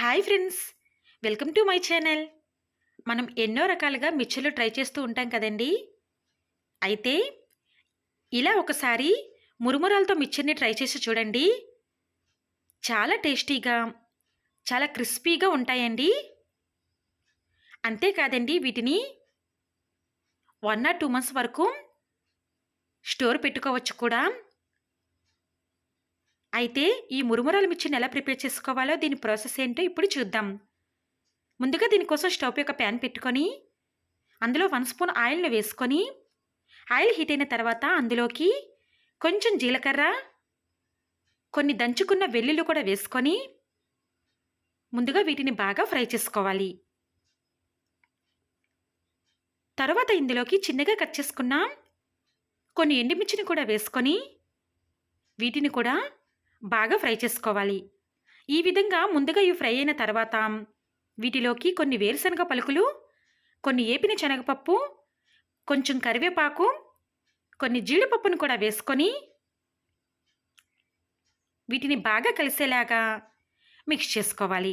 Hi friends. Welcome to my channel. మనం ఎన్నో రకాలుగా మిర్చిలు ట్రై చేస్తూ ఉంటాం కదండి. అయితే ఇలా ఒకసారి మురుమురాలతో మిర్చిని ట్రై చేసి చూడండి. చాలా టేస్టీగా చాలా క్రిస్పీగా ఉంటాయండి. అంతేకాదండి వీటిని వన్ ఆర్ టూ మంత్స్ వరకు స్టోర్ పెట్టుకోవచ్చు కూడా. అయితే ఈ మురుమురాల మిర్చిని ఎలా ప్రిపేర్ చేసుకోవాలో దీని ప్రాసెస్ ఏంటో ఇప్పుడు చూద్దాం. ముందుగా దీనికోసం స్టవ్ యొక్క ప్యాన్ పెట్టుకొని అందులో వన్ స్పూన్ ఆయిల్ను వేసుకొని ఆయిల్ హీట్ అయిన తర్వాత అందులోకి కొంచెం జీలకర్ర కొన్ని దంచుకున్న వెల్లుల్లి కూడా వేసుకొని ముందుగా వీటిని బాగా ఫ్రై చేసుకోవాలి. తర్వాత ఇందులోకి చిన్నగా కట్ చేసుకున్న కొన్ని ఎండుమిర్చిని కూడా వేసుకొని వీటిని కూడా బాగా ఫ్రై చేసుకోవాలి. ఈ విధంగా ముందుగా ఇవి ఫ్రై అయిన తర్వాత వీటిలోకి కొన్ని వేరుశనగ పలుకులు కొన్ని ఏపిన శనగపప్పు కొంచెం కరివేపాకు కొన్ని జీడిపప్పును కూడా వేసుకొని వీటిని బాగా కలిసేలాగా మిక్స్ చేసుకోవాలి.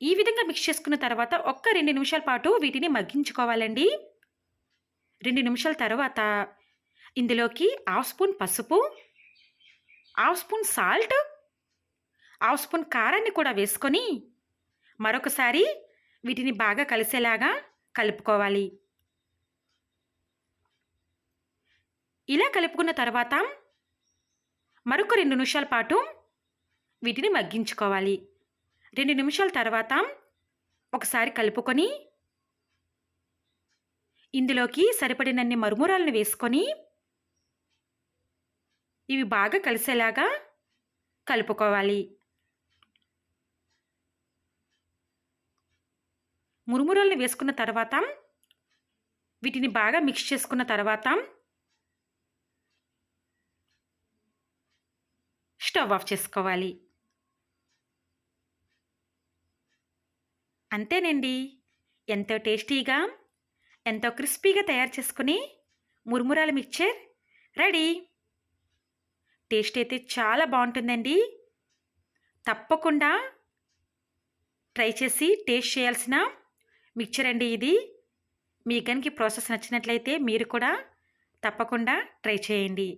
ఈ విధంగా మిక్స్ చేసుకున్న తర్వాత ఒక్క రెండు నిమిషాల పాటు వీటిని మగ్గించుకోవాలండి. రెండు నిమిషాల తర్వాత ఇందులోకి హాఫ్ స్పూన్ పసుపు half spoon salt half spoon కారాన్ని కూడా వేసుకొని మరొకసారి వీటిని బాగా కలిసేలాగా కలుపుకోవాలి. ఇలా కలుపుకున్న తర్వాత మరొక రెండు నిమిషాల పాటు వీటిని మగ్గించుకోవాలి. రెండు నిమిషాల తర్వాత ఒకసారి కలుపుకొని ఇందులోకి సరిపడినన్ని మరుమురాలను వేసుకొని ఇవి బాగా కలిసేలాగా కలుపుకోవాలి. మురుమురల్ని వేసుకున్న తర్వాత వీటిని బాగా మిక్స్ చేసుకున్న తర్వాత స్టవ్ ఆఫ్ చేసుకోవాలి. అంతేనండి. ఎంతో టేస్టీగా ఎంతో క్రిస్పీగా తయారు చేసుకుని మురుమురాల మిక్చర్ రెడీ. టేస్ట్ అయితే చాలా బాగుంటుందండి. తప్పకుండా ట్రై చేసి టేస్ట్ చేయాల్సిన మిక్చర్ అండి ఇది. మీ కనుక ప్రాసెస్ నచ్చినట్లయితే మీరు కూడా తప్పకుండా ట్రై చేయండి.